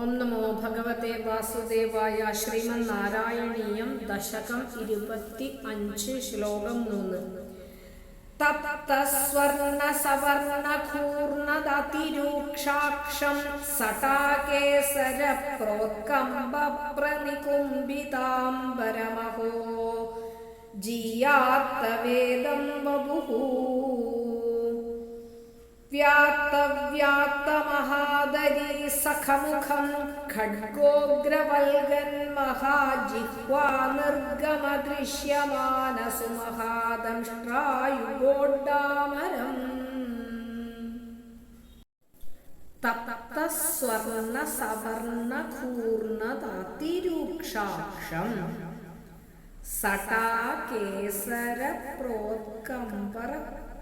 ഓം നമോ ഭഗവത്തെ വാസുദേവായ ശ്രീമന്നാരായണീയം ദശകം ഇരുപത്തി അഞ്ച് ശ്ലോകം മൂന്ന്. തപ്തസ്വർണസവർണകൂർണദതിരൂക്ഷാക്ഷം സടാകേസര പ്രോത്കമ്പപ്രനികുംബിതാംബരമഹോ ജീയാത്തവേദം വപുഃ വ്യാത്തവ്യാത്തമഹാദരീ സഖമുഖം ഖഡ്ഗോഗ്രവൽഗൻ മഹാജിഹ്വാ നിർഗമദൃശ്യമാനസു മഹാദംഷ്ട്രായുഗോഡാമരം തപ്തസ്വർണ സവർണ സടാ കേസര പ്രോത്കമ്പര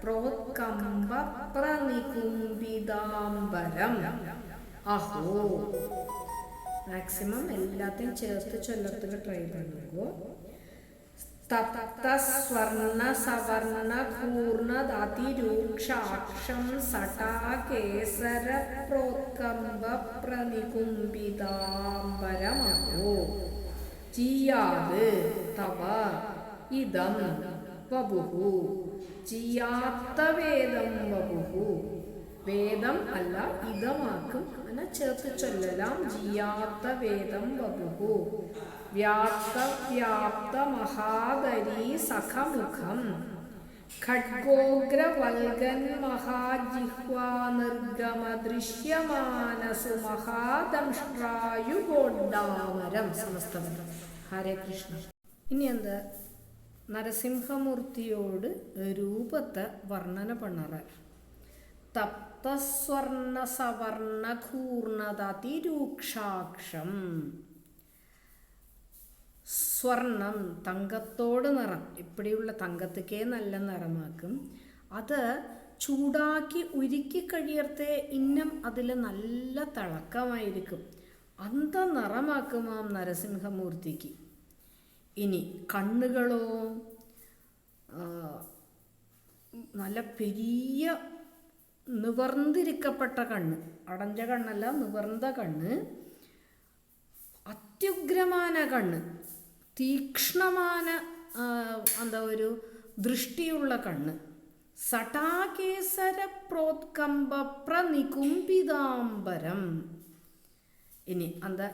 പ്രോത്കമ്പ പ്രനികുംബിതാംബരം അഹോ. മാക്സിമം എല്ലാത്തിനും ചേർത്ത് ചൊല്ലത്തിന് ട്രൈ പണിക്കോ തപ്തസ്വർണ സവർണ കൂർണദതിരൂക്ഷാക്ഷം സടാ കേസര പ്രോത്കമ്പ പ്രനികുംബിതാംബരമോ ചെയ്യാതെ തവ ഇതം വപുഹു. ചെയ്യാത്ത വേദം വപുഹു. വേദം അല്ല ഇതമാക്കും അങ്ങനെ ചേർത്ത് ചൊല്ലലാം. ജിയാത്ത വേദം വപുഹു. വ്യാപ്ത വ്യാപ്ത മഹാദരീ സഖമുഖം. ഖഡ്ഗോഗ്രവൽഗൻ മഹാജിഹ്വാ നിർഗമ ദൃശ്യമാനസു മഹാദംഷ്ട്രായുഗോഡാമരം സമസ്തമരം ഹരേ കൃഷ്ണ. ഇനി എന്താ? നരസിംഹമൂർത്തിയോട് രൂപത്തെ വർണന പണ്ണറ തപ്തസ്വർണ സവർണ കൂർണതതിരൂക്ഷാക്ഷം സ്വർണം തങ്കത്തോട് നിറം. ഇപ്പടിയുള്ള തങ്കത്തേക്കേ നല്ല നിറമാക്കും. അത് ചൂടാക്കി ഉരുക്കി കഴിയർത്തെ ഇന്നും അതിൽ നല്ല തിളക്കമായിരിക്കും. അന്ത നിറമാക്കുമാം നരസിംഹമൂർത്തിക്ക്. ഇനി കണ്ണുകളോ നല്ല പെരിയ നിവർന്നിരിക്കപ്പെട്ട കണ്ണ് അടഞ്ഞ കണ്ണല്ല നിവർന്ന കണ്ണ് അത്യുഗ്രമായ കണ്ണ് തീക്ഷ്ണമായ എന്താ ഒരു ദൃഷ്ടിയുള്ള കണ്ണ് സടാകേസര പ്രോത്കമ്പ പ്രനികുംബിതാംബരം ഇനി എന്താ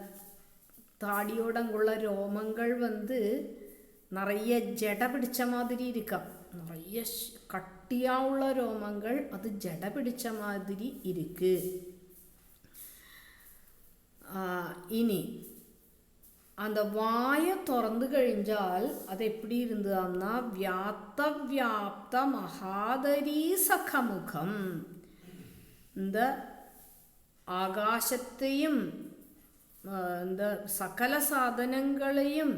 தாடியோட அங்குள்ள ரோமங்கள் வந்து நிறைய ஜட பிடிச்ச மாதிரி இருக்காம் நிறைய கட்டியாக உள்ள ரோமங்கள் அது ஜட பிடிச்ச மாதிரி இருக்கு. இனி அந்த வாயை திறந்து கழிஞ்சால் அது எப்படி இருந்ததாம்னா வியாப்த வியாப்த மகாதரி இந்த ஆகாசத்தையும் இந்த சகல சாதனங்களையும்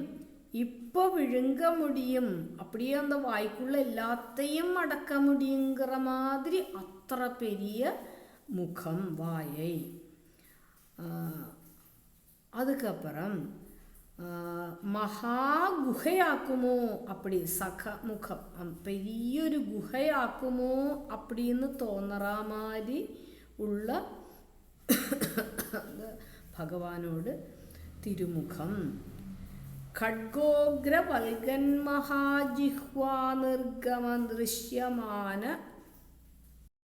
இப்போ விழுங்க முடியும் அப்படியே அந்த வாய்க்குள்ள எல்லாத்தையும் அடக்க முடியுங்கிற மாதிரி அத்தனை பெரிய முகம் வாயை அதுக்கப்புறம் மகா குகையாக்குமோ அப்படி சக முகம் பெரியொரு குகையாக்குமோ அப்படின்னு தோணுற மாதிரி உள்ள ഭഗവാനോട് തിരുമുഖം. ഖഡ്ഗോഗ്ര വൽഗൻ മഹാജിഹ്വാ നിർഗമ ദൃശ്യമാന